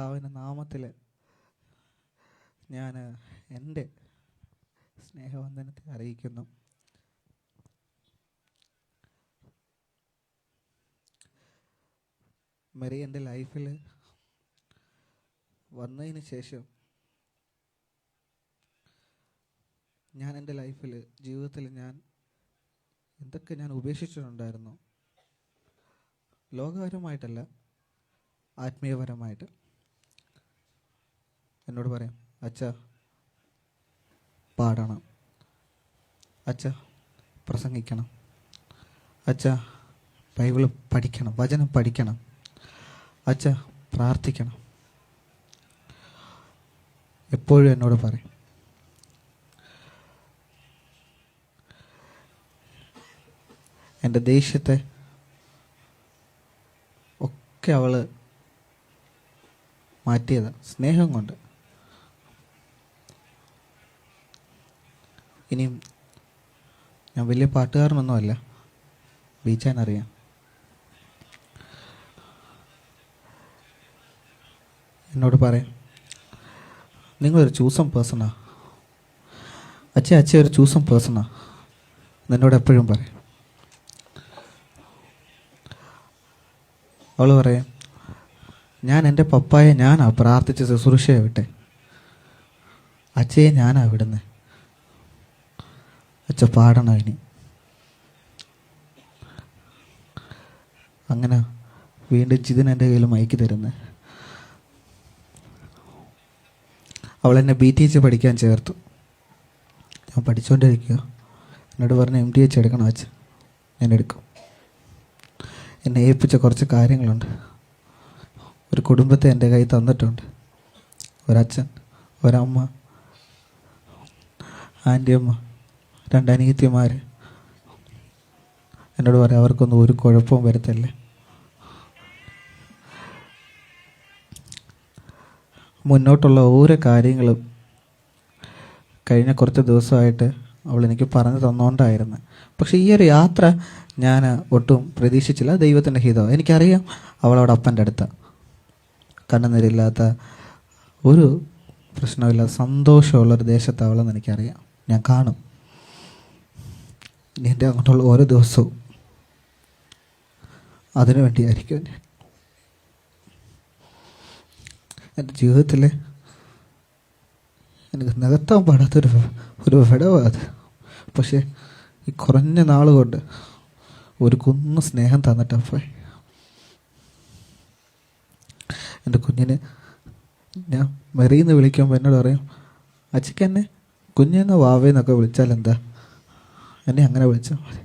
കർത്താവിന്റെ നാമത്തിൽ ഞാൻ എന്റെ സ്നേഹവന്ദനത്തെ അറിയിക്കുന്നു. മെറി എന്റെ ലൈഫിൽ വന്നതിന് ശേഷം ഞാൻ എന്റെ ലൈഫിൽ ജീവിതത്തിൽ ഞാൻ എന്തൊക്കെ ഞാൻ ഉപേക്ഷിച്ചിട്ടുണ്ടായിരുന്നു? ലോകപരമായിട്ടല്ല ആത്മീയപരമായിട്ട്. എന്നോട് പറയാം അച്ഛ പാടണം. അച്ഛ പ്രസംഗിക്കണം. അച്ഛ ബൈബിൾ പഠിക്കണം വചനം പഠിക്കണം. അച്ഛ പ്രാർത്ഥിക്കണം. എപ്പോഴും എന്നോട് പറയും എന്റെ ദേഷ്യത്തെ ഒക്കെ അവൾ മാറ്റിയതാണ് സ്നേഹം കൊണ്ട്. ഇനിയും ഞാൻ വലിയ പാട്ടുകാരനൊന്നുമല്ല. ബീച്ചാൻ അറിയാം. എന്നോട് പറയാം നിങ്ങളൊരു ചൂസം പേഴ്സണാ. അച്ഛ അച്ഛ ഒരു ചൂസം പേഴ്സണാ. എന്നോട് എപ്പോഴും പറയും. അവൾ പറയാം ഞാൻ എന്റെ പപ്പായെ ഞാനാ പ്രാർത്ഥിച്ച് ശുശ്രൂഷയെ വിട്ടെ. അച്ഛയെ ഞാനാ വിടുന്നത് അച്ഛ പാടണം ഇനി അങ്ങനെ വീണ്ടും ജിതിൻ എന്റെ കയ്യിൽ മയക്കി തരുന്നത് അവൾ എന്നെ ബി ടി എച്ച് പഠിക്കാൻ ചേർത്തു. ഞാൻ പഠിച്ചുകൊണ്ടിരിക്കുക എന്നോട് പറഞ്ഞ് എം ടി എച്ച് എടുക്കണം അച്ഛൻ. ഞാൻ എടുക്കും. എന്നെ ഏൽപ്പിച്ച കുറച്ച് കാര്യങ്ങളുണ്ട്. ഒരു കുടുംബത്തെ എന്റെ കയ്യിൽ തന്നിട്ടുണ്ട്. ഒരച്ഛൻ ഒരമ്മ ആന്റിയമ്മ രണ്ടനിയത്തിമാർ എന്നോട് പറയാം അവർക്കൊന്നും ഒരു കുഴപ്പവും വരത്തല്ലേ. മുന്നോട്ടുള്ള ഓരോ കാര്യങ്ങളും കഴിഞ്ഞ കുറച്ച് ദിവസമായിട്ട് അവൾ എനിക്ക് പറഞ്ഞു തന്നുകൊണ്ടായിരുന്നു പക്ഷെ ഈ ഒരു യാത്ര ഞാൻ ഒട്ടും പ്രതീക്ഷിച്ചില്ല. ദൈവത്തിന്റെ ഹിതം. എനിക്കറിയാം അവളവിടെ അപ്പന്റെ അടുത്ത. കണ്ണുനീരില്ലാത്ത ഒരു പ്രശ്നമില്ലാത്ത സന്തോഷമുള്ളൊരു ദേശത്ത് അവളെന്ന് എനിക്കറിയാം. ഞാൻ കാണും. എന്റെ അങ്ങോട്ടുള്ള ഓരോ ദിവസവും അതിനു വേണ്ടിയായിരിക്കും ഞാൻ. എന്റെ ജീവിതത്തിൽ എനിക്ക് നികത്താൻ പാടാത്തൊരു ഒരു വിടവാണ് അത്. പക്ഷേ ഈ കുറഞ്ഞ നാൾ കൊണ്ട് ഒരു കുന്ന് സ്നേഹം തന്നിട്ടപ്പോൾ എന്റെ കുഞ്ഞിനെ ഞാൻ മെറിയെന്ന് വിളിക്കുമ്പോൾ എന്നോട് പറയും അച്ഛക്ക് എന്നെ വാവേന്നൊക്കെ വിളിച്ചാൽ എന്താ എന്നെ അങ്ങനെ വിളിച്ചാൽ മതി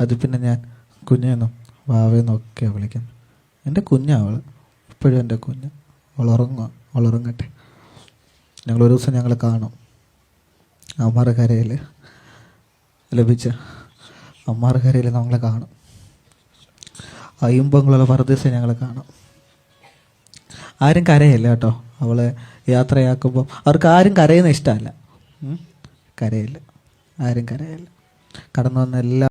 അത് പിന്നെ ഞാൻ കുഞ്ഞെന്നും വാവേന്നൊക്കെ വിളിക്കുന്നത് എന്റെ കുഞ്ഞാണ് അവൾ ഇപ്പോഴും എന്റെ കുഞ്ഞ്. അവൾ ഉറങ്ങട്ടെ. ഞങ്ങൾ ഒരു ദിവസം ഞങ്ങൾ കാണും. അമ്മാറക്കരയിൽ ലഭിച്ച അമ്മാറക്കരയിൽ നമ്മളെ കാണും. അയ്യമ്പങ്ങളുള്ള പറദിവസം ഞങ്ങൾ കാണും. ആരും കരയില്ല കേട്ടോ. അവളെ യാത്രയാക്കുമ്പോൾ അവർക്ക് ആരും കരയുന്ന ഇഷ്ടമല്ല? കരയില്ല. ആരും കരയില്ല. കടന്നു വന്ന എല്ലാ